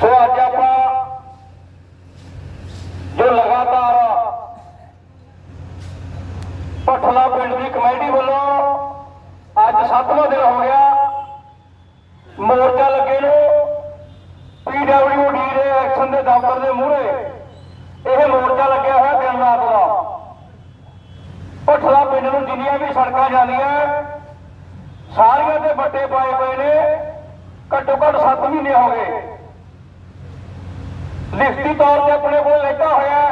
ਸੋ ਅੱਜ ਆਪਾਂ ਜੋ ਲਗਾਤਾਰ ਪਠਲਾ ਪਿੰਡ ਦੀ ਕਮੇਟੀ ਵੱਲੋਂ ਅੱਜ 7ਵਾਂ ਦਿਨ ਹੋ ਗਿਆ, ਮੋਰਚਾ ਲੱਗੇ ਨੂੰ ਪੀਡਬਲਯੂਡੀ ਦੇ ਐਕਸ਼ਨ ਦੇ ਦਫ਼ਤਰ ਦੇ ਮੂਹਰੇ ਇਹ ਮੋਰਚਾ ਲੱਗਿਆ ਹੋਇਆ ਦਿਨ ਰਾਤ ਦਾ। ਪਠਲਾ ਪਿੰਡ ਨੂੰ ਜਿੰਨੀਆਂ ਵੀ ਸੜਕਾਂ ਜਾਂਦੀਆਂ, ਸਾਰੀਆਂ ਤੇ ਵੱਟੇ ਪਾਏ ਪਏ ਨੇ, ਘੱਟੋ ਘੱਟ 7 ਮਹੀਨੇ ਹੋ ਗਏ। ਲਿਖਤੀ ਤੌਰ ਤੇ ਆਪਣੇ ਕੋਲ ਲਿਖਿਆ ਹੋਇਆ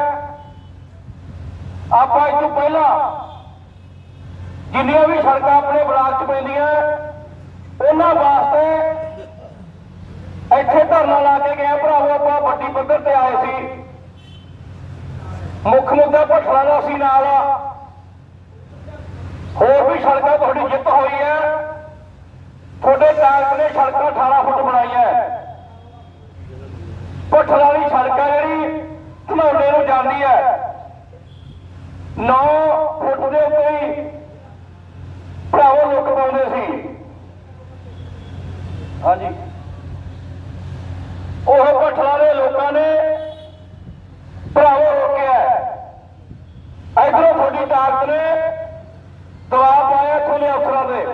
ਆਪਾਂ ਇਸ ਤੋਂ ਪਹਿਲਾਂ ਜਿੰਨੀਆਂ ਵੀ ਸੜਕਾਂ ਆਪਣੇ ਬਲਾਕ 'ਚ ਪੈਂਦੀਆਂ, ਉਹਨਾਂ ਵਾਸਤੇ ਇੱਥੇ ਧਰਨਾ ਲਾ ਕੇ ਗਏ ਭਰਾਵੋ, ਆਪਾਂ ਵੱਡੀ ਪੱਧਰ ਤੇ ਆਏ ਸੀ। ਮੁੱਖ ਮੁੱਦਾ ਭੱਠਲਾ ਦਾ ਸੀ ਨਾਲ। ਹੋਰ ਵੀ ਸੜਕਾਂ ਤੁਹਾਡੀ ਜਿੱਤ ਹੋਈ ਹੈ ਤੁਹਾਡੇ ਕਾਂਗਰਸ ਨੇ ਸੜਕਾਂ 18 ਫੁੱਟ ਬਣਾਈਆਂ ਹੈ ਭੱਠਲਾ ਵਾਲੀ ਸੜਕ ਆ ਜਿਹੜੀ ਧਨੌਲੇ ਨੂੰ ਜਾਂਦੀ ਹੈ 9 ਫੁੱਟ ਦੇ ਉੱਤੇ ਹੀ ਭਰਾਵੋ ਲੁੱਕ ਪਾਉਂਦੇ ਸੀ ਹਾਂਜੀ। ਉਹ ਭੱਠਲਾ ਦੇ ਲੋਕਾਂ ਨੇ ਭਰਾਵੋ ਰੋਕਿਆ। ਇਧਰੋਂ ਤੁਹਾਡੀ ਤਾਕਤ ਨੇ ਦਬਾਅ ਪਾਇਆ ਇੱਥੋਂ ਦੇ ਅਫਸਰਾਂ ਦੇ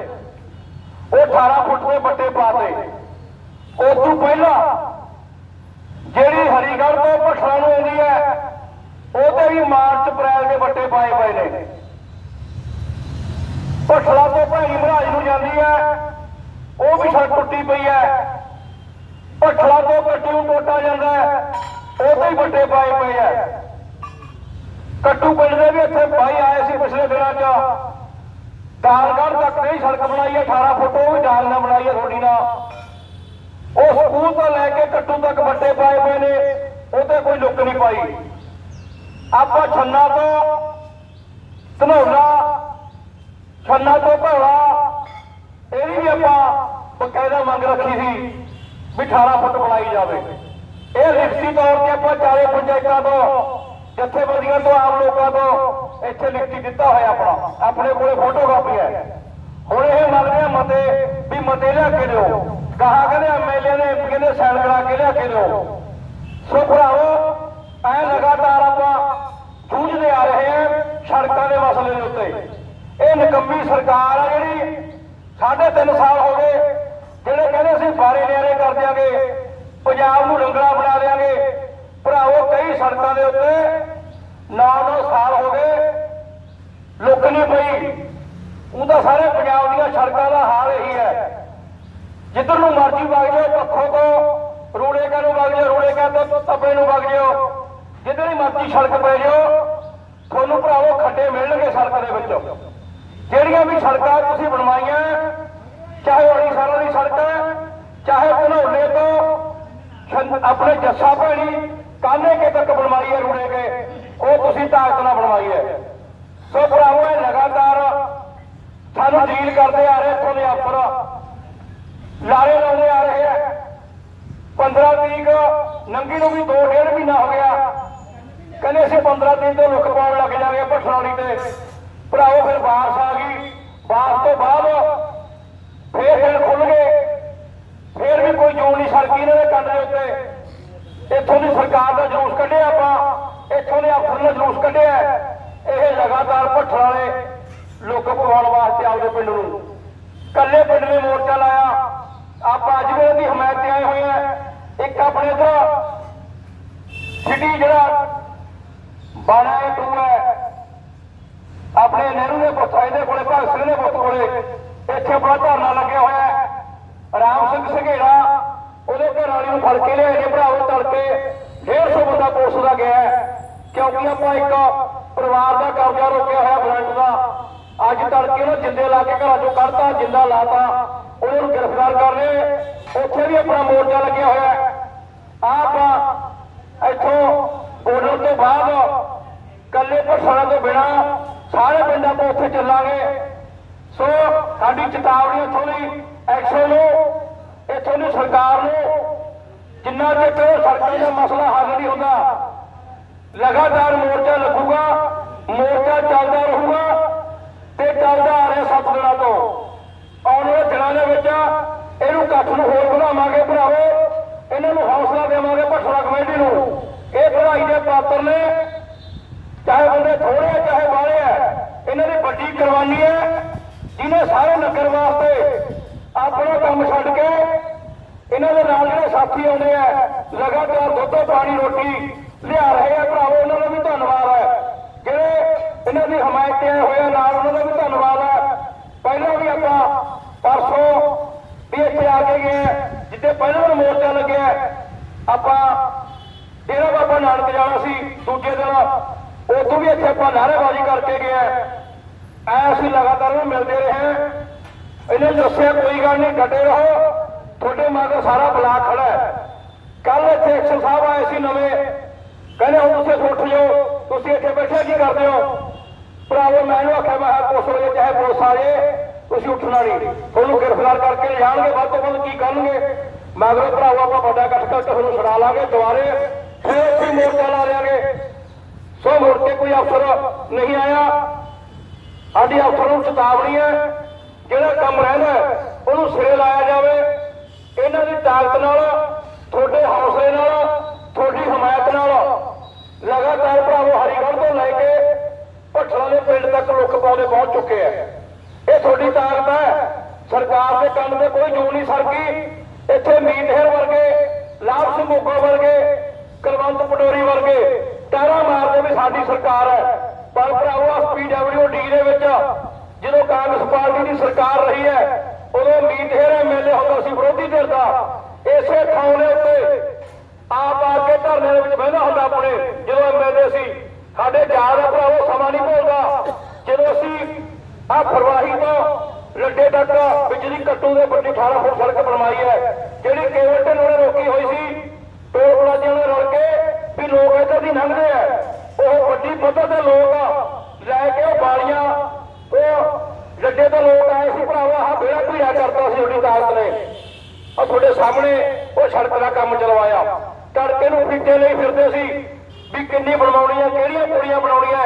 ਉਹ 18 ਫੁੱਟ ਦੇ ਵੱਟੇ ਪਾਤੇ ਉਸ ਤੋਂ ਪਹਿਲਾਂ ਜਿਹੜੀ ਹਰੀਗੜ੍ਹ ਤੋਂ ਭੱਠਲਾ ਨੂੰ ਆਉਂਦੀ ਹੈ, ਉਹਦੇ ਵੀ ਮਾਰਚ, ਅਪ੍ਰੈਲ ਦੇ ਵੱਟੇ ਪਾਏ ਪਏ ਨੇ। ਭੱਠਲਾ ਤੋਂ ਭਾਈ ਮਹਾਰਾਜ ਨੂੰ ਜਾਂਦੀ ਹੈ। ਉਹ ਵੀ ਸੜਕ ਟੁੱਟੀ ਪਈ ਹੈ। ਭੱਠਲਾ ਤੋਂ ਕੱਟੂ ਟੋਟਾ ਜਾਂਦਾ ਹੈ। ਉਹਦੇ ਹੀ ਵੱਟੇ ਪਾਏ ਪਏ ਹੈ। ਕੱਟੂ ਪਿੰਡ ਦੇ ਵੀ ਇੱਥੇ ਭਾਈ ਆਏ ਸੀ ਪਿਛਲੇ ਦਿਨਾਂ 'ਚ। ਦਾਲਗੜ੍ਹ ਤੱਕ ਨਹੀਂ ਸੜਕ ਬਣਾਈ ਹੈ 18 ਫੁੱਟ, ਉਹ ਵੀ ਦਾਲ ਨਾਲ ਬਣਾਈ ਹੈ ਥੋੜੀ ਨਾਲ। ਉਹ ਸਕੂਲ ਤੋਂ ਲੈ ਕੇ ਕੱਟੂ ਤੱਕ ਵੱਟੇ ਪਾਏ ਪਏ ਨੇ ਉਹਤੇ ਕੋਈ ਲੁੱਕ ਨਹੀਂ ਪਾਈ। ਆਪਾਂ ਛੰਨਾ ਤੋਂ, ਧਨੌਲਾ, ਛੰਨਾ ਤੋਂ ਭੌਲਾ ਇਹਦੀ ਵੀ ਆਪਾਂ ਬਕਾਇਦਾ ਮੰਗ ਰੱਖੀ ਸੀ ਵੀ 18 ਫੁੱਟ ਬਣਾਈ ਜਾਵੇ। ਇਹ ਲਿਖਤੀ ਤੌਰ ਤੇ ਆਪਾਂ ਚਾਰੇ ਪੰਚਾਇਤਾਂ ਤੋਂ, ਜਥੇਬੰਦੀਆਂ ਤੋਂ, ਆਮ ਲੋਕਾਂ ਤੋਂ ਇੱਥੇ ਲਿਖਤੀ ਦਿੱਤਾ ਹੋਇਆ ਆਪਣਾ। ਆਪਣੇ ਕੋਲੇ ਫੋਟੋ ਕਾਪੀ ਹੈ। ਹੁਣ ਇਹ ਮੰਗਦੇ ਆ ਮਤੇ ਵੀ ਮਤੇ ਲਿਆ ਕੇ ਦਿਓ। ਕਹਾ ਕਹਿੰਦੇ ਐਮਐਲਏ ਨੇ ਐਮਪੀ ਨੇ ਸਾਈਨ ਕਰਾ ਕੇ ਲਿਆ ਕੇ ਦਿਓ। ਸੋ ਭਰਾਵੋ, ਐ ਲਗਾਤਾਰ ਆਪਾਂ ਜੂਝਦੇ ਆ ਰਹੇ ਹਾਂ ਸੜਕਾਂ ਦੇ ਮਸਲੇ ਦੇ ਉੱਤੇ। ਇਹ ਨਿਕੰਮੀ ਸਰਕਾਰ ਆ ਜਿਹੜੀ ਸਾਢੇ ਤਿੰਨ ਸਾਲ ਹੋ ਗਏ, ਜਿਹੜੇ ਕਹਿੰਦੇ ਅਸੀਂ ਬਾਰੇ ਨਿਆਰੇ ਕਰ ਦਿਆਂਗੇ, ਪੰਜਾਬ ਨੂੰ ਰੰਗਲਾ ਬਣਾ ਦਿਆਂਗੇ, ਭਰਾਵੋ ਕਈ ਸੜਕਾਂ ਦੇ ਉੱਤੇ 9-9 ਸਾਲ ਹੋ ਗਏ, ਲੁੱਕ ਨਹੀਂ ਪਈ। ਤਾਂ ਸਾਰੇ ਪੰਜਾਬ ਦੀਆਂ ਸੜਕਾਂ ਦਾ ਹਾਲ ਇਹੀ ਹੈ। ਜਿੱਧਰ ਨੂੰ ਮਰਜ਼ੀ ਵਗ ਜਾਓ, ਪੱਖੋਂ ਤੋਂ ਰੂੜੇ ਕਾ ਨੂੰ ਵਗ ਜਾਓ ਰੂੜੇ ਕਾ ਤੋਂ ਤੱਬੇ ਨੂੰ ਵਗ ਜਾਓ, ਜਿੱਧਰ ਹੀ ਮਰਜ਼ੀ ਸੜਕ ਪੈ ਜਾਓ ਤੁਹਾਨੂੰ ਭਰਾਵੋ ਖੱਡੇ ਮਿਲਣਗੇ ਸੜਕ ਦੇ ਵਿੱਚ ਜਿਹੜੀਆਂ ਵੀ ਸੜਕਾਂ ਤੁਸੀਂ ਬਣਵਾਈਆਂ ਚਾਹੇ ਹਰੀ ਸਾਲਾਂ ਦੀ ਸੜਕ ਹੈ ਚਾਹੇ ਧਨੌਲੇ ਤੋਂ ਛੰਦ- ਆਪਣੇ ਜੱਸਾ ਭੈਣੀ ਕਾਨੇ ਕੇ ਤੱਕ ਬਣਵਾਈ ਹੈ ਰੂੜੇ ਕੇ? ਉਹ ਤੁਸੀਂ ਤਾਕਤ ਨਾਲ ਬਣਵਾਈ ਹੈ। ਸੋ ਭਰਾਵੋ, ਇਹ ਲਗਾਤਾਰ ਸਾਨੂੰ ਡੀਲ ਕਰਦੇ ਆ ਰਹੇ ਇੱਥੋਂ ਦੇ ਅਫਸਰ। ਲਾਰੇ ਲਾਉਂਦੇ ਆ ਰਹੇ ਆ। 15 ਤਰੀਕ ਨੰਗੀ ਨੂੰ ਵੀ 2 ਡੇਢ ਮਹੀਨਾ ਹੋ ਗਿਆ। ਕਹਿੰਦੇ ਅਸੀਂ 15 ਤਰੀਕ ਤੋਂ ਲੁੱਕ ਪਾਉਣ ਲੱਗ ਜਾਗੇ ਪਠਰੌਲੀ ਤੇ। ਭਰਾਓ ਫਿਰ ਬਾਰਿਸ਼ ਆ ਗਈ। ਬਾਰਿਸ਼ ਤੋਂ ਬਾਅਦ ਫੇਰ ਦਿਨ ਖੁੱਲ ਗਏ ਫੇਰ ਵੀ ਕੋਈ ਜੂਨ ਨਹੀਂ ਸੜਕੀ ਇਹਨਾਂ ਦੇ ਕੰਨ ਦੇ ਉੱਤੇ ਇੱਥੋਂ ਦੀ ਸਰਕਾਰ ਦਾ ਜਲੂਸ ਕੱਢਿਆ ਆਪਾਂ ਇੱਥੋਂ ਦੇ ਅਫਸਰ ਨੇ ਜਲੂਸ ਕੱਢਿਆ ਇਹ ਲਗਾਤਾਰ ਭੱਠਲ ਵਾਲੇ ਲੁੱਕ ਪਵਾਉਣ ਵਾਸਤੇ ਆਪਦੇ ਪਿੰਡ ਨੂੰ ਕੱਲੇ ਪਿੰਡ ਨੇ ਮੋਰਚਾ ਲਾਇਆ ਆਪਾਂ ਅੱਜ ਆਏ ਹੋਏ ਆ। ਇੱਕ ਆਪਣੇ ਇਧਰ ਸਿਟੀ ਜਿਹੜਾ ਬਾਣਾ ਟੂ ਹੈ। ਆਪਣੇ ਨਹਿਰੂ ਦੇ ਪੁੱਤ, ਇਹਦੇ ਕੋਲੇ, ਭਗਤ ਸਿੰਘ ਦੇ ਪੁੱਤ ਕੋਲੇ ਇੱਥੇ ਆਪਣਾ ਧਰਨਾ ਲੱਗਿਆ ਹੋਇਆ ਹੈ। ਰਾਮ ਸਿੰਘ ਸੰਘੇੜਾ, ਉਹਦੇ ਘਰ ਵਾਲੀ ਨੂੰ ਫੜ ਕੇ ਲਿਆਏ ਨੇ ਭਰਾਵੋ ਤੜਕੇ। 150 ਬੰਦਾ ਪੁਲਿਸ ਦਾ ਗਿਆ ਹੈ। ਕਿਉਂਕਿ ਆਪਾਂ ਇੱਕ ਪਰਿਵਾਰ ਦਾ ਕਬਜ਼ਾ ਰੋਕਿਆ ਹੋਇਆ ਬਲੰਟ ਦਾ। ਅੱਜ ਤੜਕੇ ਨੂੰ ਜਿੰਦੇ ਲਾ ਕੇ ਘਰਾਂ ਚੋਂ ਕੱਢਤਾ, ਜਿੰਦਾ ਲਾਤਾ। ਉਹਨਾਂ ਨੂੰ ਗ੍ਰਿਫਤਾਰ ਕਰ ਰਹੇ ਉੱਥੇ ਵੀ ਆਪਣਾ ਮੋਰਚਾ ਲੱਗਿਆ ਹੋਇਆ ਹੈ। ਆਹ ਆਪਾਂ ਇੱਥੋਂ ਬਾਰਡਰ ਤੋਂ ਬਾਅਦ ਕੱਲੇ ਪਰਸਾਂ ਤੋਂ ਬਿਨਾ ਸਾਰੇ ਪਿੰਡਾਂ ਤੋਂ ਉੱਥੇ ਚੱਲਾਂਗੇ। ਸੋ ਸਾਡੀ ਚੇਤਾਵਨੀ ਇੱਥੋਂ ਦੀ ਐਕਸ਼ਨ ਨੂੰ, ਇੱਥੋਂ ਦੀ ਸਰਕਾਰ ਨੂੰ ਜਿੰਨਾ ਚਿਰ ਸੜਕਾਂ ਦਾ ਮਸਲਾ ਹੱਲ ਨਹੀਂ ਹੁੰਦਾ, ਲਗਾਤਾਰ ਮੋਰਚਾ ਲੱਗੂ ਇਕੱਠ ਨੂੰ ਹੋਰ ਵਧਾਵਾਂਗੇ ਭਰਾਵੋ। ਇਹਨਾਂ ਨੂੰ ਹੌਸਲਾ ਦੇਵਾਂਗੇ ਭੱਠਲਾ ਕਮੇਟੀ ਨੂੰ। ਇਹ ਭਲਾਈ ਦੇ ਪਾਤਰ ਨੇ, ਚਾਹੇ ਬੰਦੇ ਥੋੜੇ ਆ, ਚਾਹੇ ਵਾਲੇ ਆ, ਇਹਨਾਂ ਦੀ ਵੱਡੀ ਕੁਰਬਾਨੀ ਹੈ, ਜਿਹਨੇ ਸਾਰੇ ਨਗਰ ਵਾਸਤੇ ਆਪਣਾ ਕੰਮ ਛੱਡ ਕੇ ਇਹਨਾਂ ਦੇ ਨਾਲ ਜਿਹੜੇ ਸਾਥੀ ਆਉਂਦੇ ਆ, ਲਗਾਤਾਰ ਦੁੱਧ, ਪਾਣੀ, ਰੋਟੀ ਲਿਆ ਰਹੇ ਆ ਭਰਾਵੋ। ਪਹਿਲਾਂ ਲੱਗਿਆ ਆਪਾਂ ਡੇਰਾ ਬਾਬਾ ਨਾਨਕ ਜਾਣਾ ਸੀ ਦੂਜੇ ਦਿਨ। ਉਦੋਂ ਵੀ ਇੱਥੇ ਆਪਾਂ ਨਾਅਰੇਬਾਜ਼ੀ ਕਰਕੇ ਗਏ ਐ ਅਸੀਂ ਲਗਾਤਾਰ ਮਿਲਦੇ ਰਹੇ ਇਹਨੇ ਦੱਸਿਆ, ਕੋਈ ਗੱਲ ਨਹੀਂ, ਡਟੇ ਰਹੋ। ਤੁਹਾਡੇ ਮਗਰ ਸਾਰਾ ਬਲਾਕ ਖੜਾ ਹੈ। ਕੱਲ ਇੱਥੇ ਐਕਸ਼ਨ ਸਾਹਿਬ ਆਏ ਸੀ ਨਵੇਂ। ਕਹਿੰਦੇ, ਹੁਣ ਤੁਸੀਂ ਉੱਠ ਜਾਓ। ਤੁਸੀਂ ਇੱਥੇ ਬੈਠੇ ਕੀ ਕਰਦੇ ਹੋ? ਭਰਾਵੋ ਮੈਨੂੰ ਆਖਿਆ, ਮੈਂ ਪੁਲਿਸ ਵਾਲੇ ਚਾਹੇ ਪੁਲਿਸ ਵਾਲੇ ਤੁਸੀਂ ਉੱਠਣਾ ਨਹੀਂ। ਤੁਹਾਨੂੰ ਗ੍ਰਿਫਤਾਰ ਕਰਕੇ ਲਿਜਾਣਗੇ, ਵੱਧ ਤੋਂ ਵੱਧ ਕੀ ਕਰਨਗੇ? ਮਗਰੋਂ ਭਰਾਵੋ ਆਪਾਂ ਵੱਡਾ ਇਕੱਠ ਕਰਕੇ ਤੁਹਾਨੂੰ ਛੁਡਾ ਲਾਂਗੇ ਦੁਬਾਰੇ। ਫਿਰ ਉੱਥੇ ਮੋਰਚਾ ਲਾ ਦਿਆਂਗੇ। ਸੋ ਮੁੜ ਕੇ ਕੋਈ ਅਫਸਰ ਨਹੀਂ ਆਇਆ। ਸਾਡੀ ਅਫਸਰ ਨੂੰ ਚੇਤਾਵਨੀ ਹੈ, ਜਿਹੜਾ ਕੰਮ ਰਹਿੰਦਾ ਉਹਨੂੰ ਸਿਰੇ ਲਾਇਆ ਜਾਵੇ। ਇਹਨਾਂ ਦੀ ਤਾਕਤ ਨਾਲ, ਤੁਹਾਡੇ ਹੌਸਲੇ ਨਾਲ, ਤੁਹਾਡੀ ਹਮਾਇਤ ਨਾਲ, ਲਗਾਤਾਰ ਭਰਾਵੋ, ਹਰੀਗੜ੍ਹ ਤੋਂ ਲੈ ਕੇ ਭੱਠਲਾਂ ਦੇ ਪਿੰਡ ਤੱਕ ਲੋਕ ਪਾਉਂਦੇ ਪਹੁੰਚ ਚੁੱਕੇ ਆ ਇਹ ਤੁਹਾਡੀ ਤਾਕਤ ਹੈ। ਸਰਕਾਰ ਦੇ ਕੰਮ ਤੇ ਕੋਈ ਜੂਨ ਨਹੀਂ ਸਰਕੀ। ਇੱਥੇ ਮੀਨਹੇਰ ਵਰਗੇ ਲਾਭ ਸਿੰਘ ਵਰਗੇ, ਕੁਲਵੰਤ ਪਟੋਰੀ ਵਰਗੇ ਤਾਰਾ ਮਾਰਦੇ ਵੀ ਸਾਡੀ ਸਰਕਾਰ ਹੈ। ਪਰ ਭਰਾਵੋ ਐਸਪੀਡਬਲਯੂਡੀ ਦੇ ਵਿੱਚ ਜਦੋਂ ਕਾਂਗਰਸ ਪਾਰਟੀ ਦੀ ਸਰਕਾਰ ਰਹੀ ਹੈ, ਉਦੋਂ ਮੀਨਹੇਰ ਐਮਐਲਏ ਹੁੰਦਾ ਸੀ, ਵਿਰੋਧੀ ਧਿਰ ਦਾ। ਇਸੇ ਥਾਂ ਦੇ ਉੱਤੇ ਆਪ ਆ ਕੇ ਧਰਨੇ ਦੇ ਵਿੱਚ ਬਹਿੰਦਾ ਹੁੰਦਾ ਆਪਣੇ। ਜਦੋਂ ਐਮਐਲਏ ਸੀ, ਸਾਡੇ ਯਾਦ ਆ ਭਰਾਵੋ, ਸਮਾਂ ਨਹੀਂ ਭੁੱਲਦਾ। ਜਦੋਂ ਅਸੀਂ ਆ ਫਰਵਾਹੀ ਤੋਂ ਲੱਡੇ ਤੱਕ ਬਿਜਲੀ ਕੱਟੂ ਦੇ ਵੱਡੀ 18 ਫੁੱਟ ਸੜਕ ਬਣਵਾਈ ਹੈ। ਜਿਹੜੀ ਕੇਵਲ ਢਿੱਲੋਂ ਨੇ ਰੋਕੀ ਹੋਈ ਸੀ ਟੋਲ ਪਲਾਜ਼ਿਆਂ ਨੇ ਰਲ ਕੇ ਵੀ ਲੋਕ ਇੱਧਰ ਦੀ ਲੰਘਦੇ ਆ। ਉਹ ਵੱਡੀ ਪੱਧਰ ਦੇ ਲੋਕ ਲੈ ਕੇ ਉਹ ਬਾਲੀਆਂ, ਉਹ ਲੱਡੇ ਤੋਂ ਲੋਕ ਆਏ ਸੀ, ਭਰਾਵਾ, ਆਹ ਬੇੜਾ ਭੀੜਾ ਕਰਤਾ ਸੀ ਤੁਹਾਡੀ ਤਾਕਤ ਨੇ। ਆ ਤੁਹਾਡੇ ਸਾਹਮਣੇ ਉਹ ਸੜਕ ਦਾ ਕੰਮ ਚਲਵਾਇਆ। ਤੜਕੇ ਨੂੰ ਫਿੱਟੇ ਲਈ ਫਿਰਦੇ ਸੀ ਵੀ ਕਿੰਨੀ ਬਣਵਾਉਣੀ ਹੈ, ਕਿਹੜੀਆਂ ਪੁੜੀਆਂ ਬਣਾਉਣੀਆਂ